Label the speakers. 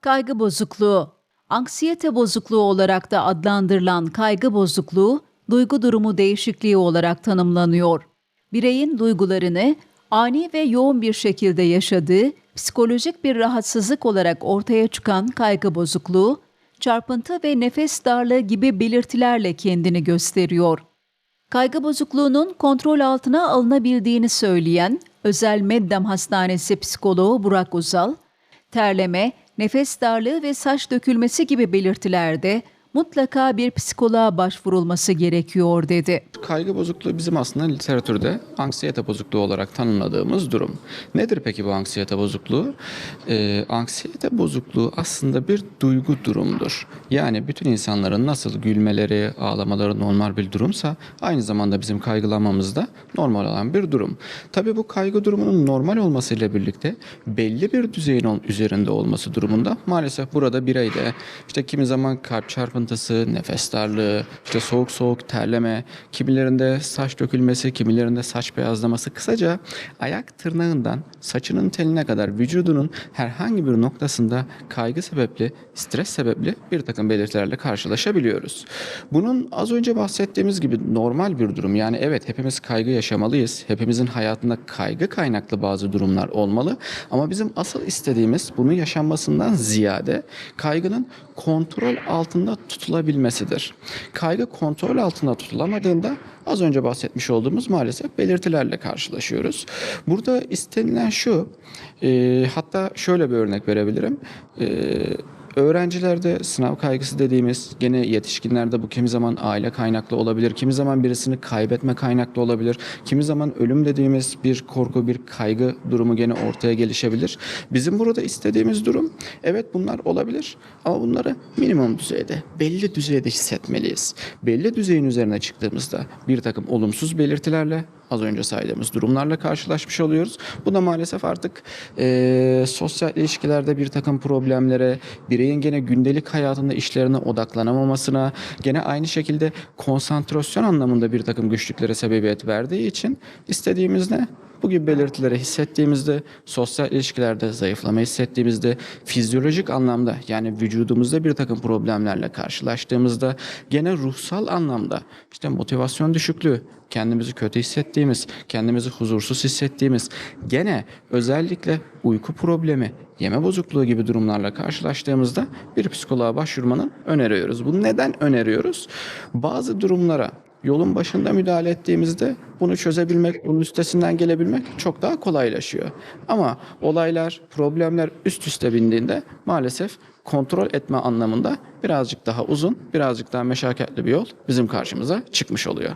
Speaker 1: Kaygı bozukluğu, anksiyete bozukluğu olarak da adlandırılan kaygı bozukluğu, duygu durumu değişikliği olarak tanımlanıyor. Bireyin duygularını ani ve yoğun bir şekilde yaşadığı psikolojik bir rahatsızlık olarak ortaya çıkan kaygı bozukluğu, çarpıntı ve nefes darlığı gibi belirtilerle kendini gösteriyor. Kaygı bozukluğunun kontrol altına alınabildiğini söyleyen Özel Meddem Hastanesi psikoloğu Burak Uzal, terleme, nefes darlığı ve saç dökülmesi gibi belirtilerde mutlaka bir psikoloğa başvurulması gerekiyor dedi.
Speaker 2: Kaygı bozukluğu bizim aslında literatürde anksiyete bozukluğu olarak tanımladığımız durum. Nedir peki bu anksiyete bozukluğu? Ee, anksiyete bozukluğu aslında bir duygu durumdur. Yani bütün insanların nasıl gülmeleri, ağlamaları normal bir durumsa aynı zamanda bizim kaygılanmamız da normal olan bir durum. Tabii bu kaygı durumunun normal olmasıyla birlikte belli bir düzeyin üzerinde olması durumunda maalesef burada bireyde işte kimi zaman kalp çarpıntısı, nefes darlığı, işte soğuk soğuk terleme, kimilerinde saç dökülmesi, kimilerinde saç beyazlaması kısaca ayak tırnağından saçının teline kadar vücudunun herhangi bir noktasında kaygı sebepli, stres sebepli bir takım belirtilerle karşılaşabiliyoruz. Bunun az önce bahsettiğimiz gibi normal bir durum. Yani evet hepimiz kaygı yaşamalıyız. Hepimizin hayatında kaygı kaynaklı bazı durumlar olmalı. Ama bizim asıl istediğimiz bunu yaşanmasından ziyade kaygının kontrol altında tutulabilmesidir. Kaygı kontrol altında tutulamadığında az önce bahsetmiş olduğumuz maalesef belirtilerle karşılaşıyoruz. Burada istenilen şu, e, hatta şöyle bir örnek verebilirim. E, Öğrencilerde sınav kaygısı dediğimiz gene yetişkinlerde bu kimi zaman aile kaynaklı olabilir, kimi zaman birisini kaybetme kaynaklı olabilir, kimi zaman ölüm dediğimiz bir korku, bir kaygı durumu gene ortaya gelişebilir. Bizim burada istediğimiz durum evet bunlar olabilir ama bunları minimum düzeyde, belli düzeyde hissetmeliyiz. Belli düzeyin üzerine çıktığımızda bir takım olumsuz belirtilerle az önce saydığımız durumlarla karşılaşmış oluyoruz. Bu da maalesef artık eee, sosyal ilişkilerde bir takım problemlere, bireyin gene gündelik hayatında işlerine odaklanamamasına, gene aynı şekilde konsantrasyon anlamında bir takım güçlüklere sebebiyet verdiği için istediğimiz ne? Bu gibi belirtileri hissettiğimizde, sosyal ilişkilerde zayıflama hissettiğimizde, fizyolojik anlamda yani vücudumuzda bir takım problemlerle karşılaştığımızda, gene ruhsal anlamda işte motivasyon düşüklüğü, kendimizi kötü hissettiğimiz, kendimizi huzursuz hissettiğimiz, gene özellikle uyku problemi, yeme bozukluğu gibi durumlarla karşılaştığımızda bir psikoloğa başvurmanın öneriyoruz. Bunu neden öneriyoruz? Bazı durumlara yolun başında müdahale ettiğimizde bunu çözebilmek, bunun üstesinden gelebilmek çok daha kolaylaşıyor. Ama olaylar, problemler üst üste bindiğinde maalesef kontrol etme anlamında birazcık daha uzun, birazcık daha meşakkatli bir yol bizim karşımıza çıkmış oluyor.